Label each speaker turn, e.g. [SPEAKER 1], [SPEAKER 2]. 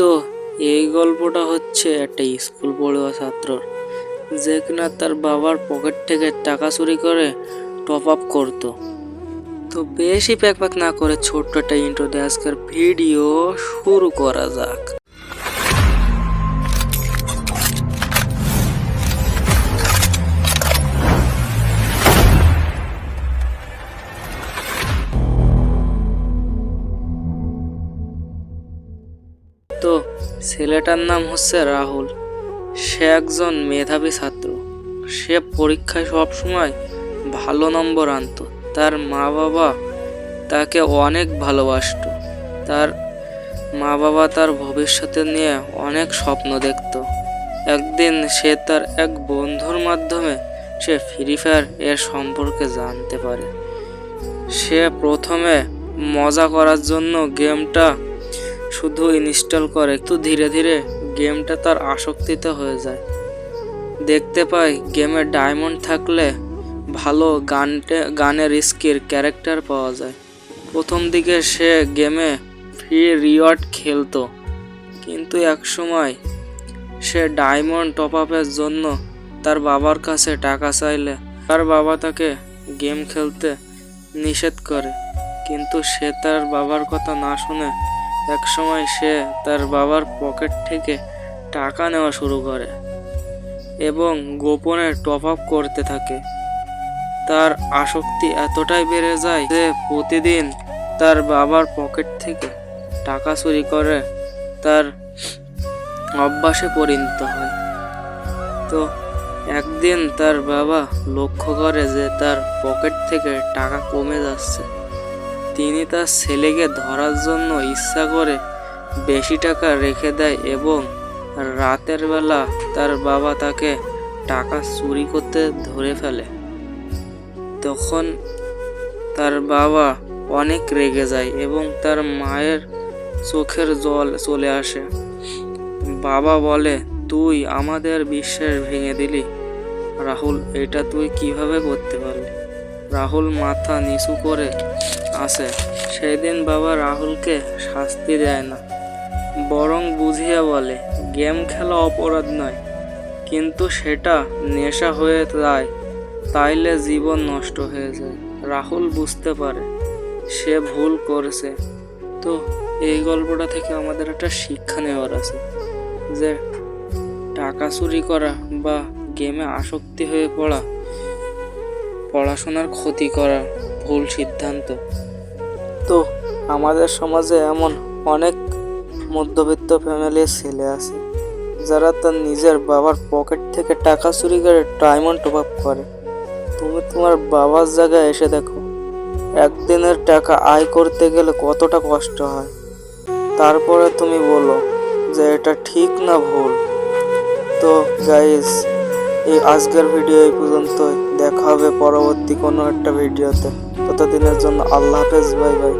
[SPEAKER 1] তো এই গল্পটা হচ্ছে একটা স্কুল পড়ুয়া ছাত্রর। যে কিনা তার বাবার পকেট থেকে টাকা চুরি করে টপ আপ করতো। তো বেশি প্যাক প্যাক না করে ছোট্ট একটা ইন্ট্রো দিয়ে আজকের ভিডিও শুরু করা যাক। ছেলেটার নাম হচ্ছে রাহুল। সে একজন মেধাবী ছাত্র। সে পরীক্ষায় সবসময় ভালো নম্বর আনতো। তার মা বাবা তাকে অনেক ভালোবাসতো। তার মা বাবা তার ভবিষ্যতে নিয়ে অনেক স্বপ্ন দেখত। একদিন সে তার এক বন্ধুর মাধ্যমে সে ফ্রি ফায়ার এর সম্পর্কে জানতে পারে। সে প্রথমে মজা করার জন্য গেমটা শুধু ইনস্টল করে তো ধীরে ধীরে গেমটা তার আসক্তিতে হয়ে যায়। দেখতে পাই, গেমে ডায়মন্ড থাকলে ভালো গানটে, গানের স্কির ক্যারেক্টার পাওয়া যায়। প্রথম দিকে সে গেমে ফ্রি রিওয়ার্ড খেলতো, কিন্তু একসময় সে ডায়মন্ড টপ আপের জন্য তার বাবার কাছে টাকা চাইলে, তার বাবা তাকে গেম খেলতে নিষেধ করে। কিন্তু সে তার বাবার কথা না শুনে একসময় সে তার বাবার পকেট থেকে টাকা নেওয়া শুরু করে এবং গোপনে টপ আপ করতে থাকে। তার আসক্তি এতটাই বেড়ে যায় যে প্রতিদিন তার বাবার পকেট থেকে টাকা চুরি করে তার অভ্যাসে পরিণত হয়। তো একদিন তার বাবা লক্ষ্য করে যে তার পকেট থেকে টাকা কমে যাচ্ছে। তিনি তার ছেলেকে ধরার জন্য ইচ্ছা করে বেশি টাকা রেখে দেয় এবং রাতের বেলা তার বাবা তাকে টাকা চুরি করতে ধরে ফেলে। তখন তার বাবা অনেক রেগে যায় এবং তার মায়ের চোখের জল চলে আসে। বাবা বলে, তুই আমাদের বিশ্বাস ভেঙে দিলি। রাহুল, এটা তুই কীভাবে করতে পারলি? রাহুল মাথা নিচু করে আসে সেদিন বাবা রাহুলকে শাস্তি দেয় না। বরং বুঝিয়ে বলে, গেম খেলা অপরাধ নয়। কিন্তু সেটা নেশা হয়ে যায়, তাইলে জীবন নষ্ট হয়ে যায়। রাহুল বুঝতে পারে, সে ভুল করেছে। তো এই গল্পটা থেকে আমাদের একটা শিক্ষা নেওয়ার আছে, যে টাকা চুরি করা বা গেমে আসক্তি হয়ে পড়া, পড়াশোনার ক্ষতি করা ভুল সিদ্ধান্ত। তো আমাদের সমাজে এমন অনেক মধ্যবিত্ত ফ্যামিলির ছেলে আছে, যারা তার নিজের বাবার পকেট থেকে টাকা চুরি করে ডায়মন্ড আপ করে। তুমি তোমার বাবার জায়গায় এসে দেখো, একদিনের টাকা আয় করতে গেলে কতটা কষ্ট হয়। তারপরে তুমি বলো যে এটা ঠিক না ভুল। তো গাইস এই আজকের ভিডিও এই পর্যন্তই। দেখা হবে পরবর্তী কোনো একটা ভিডিওতে ততদিনের জন্য আল্লাহ হাফেজ বাই বাই